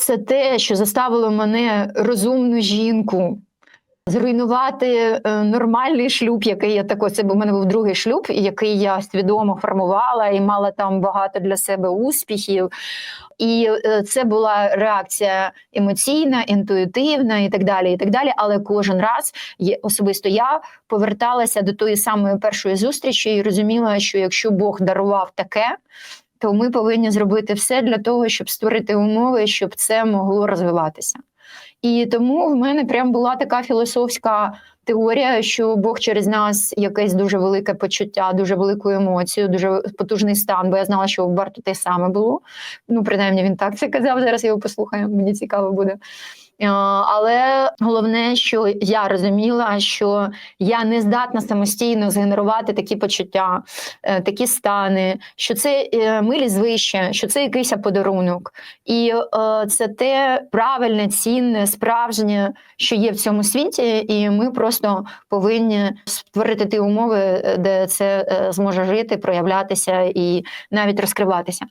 це те, що заставило мене розумну жінку. Зруйнувати е, нормальний шлюб, який я тако, це бо в мене був другий шлюб, який я свідомо формувала і мала там багато для себе успіхів. І е, це була реакція емоційна, інтуїтивна і так далі. І так далі. Але кожен раз особисто я поверталася до тої самої першої зустрічі і розуміла, що якщо Бог дарував таке, то ми повинні зробити все для того, щоб створити умови, щоб це могло розвиватися. І тому в мене прям була така філософська теорія, що Бог через нас якесь дуже велике почуття, дуже велику емоцію, дуже потужний стан, бо я знала, що у Барту те саме було. Ну, принаймні, він так це казав. Зараз його послухаю, мені цікаво буде. Але головне, що я розуміла, що я не здатна самостійно згенерувати такі почуття, е, такі стани, що це е, милість звище, що це якийсь подарунок. І е, це те правильне, цінне, справжнє, що є в цьому світі, і ми просто повинні створити ті умови, де це зможе жити, проявлятися і навіть розкриватися.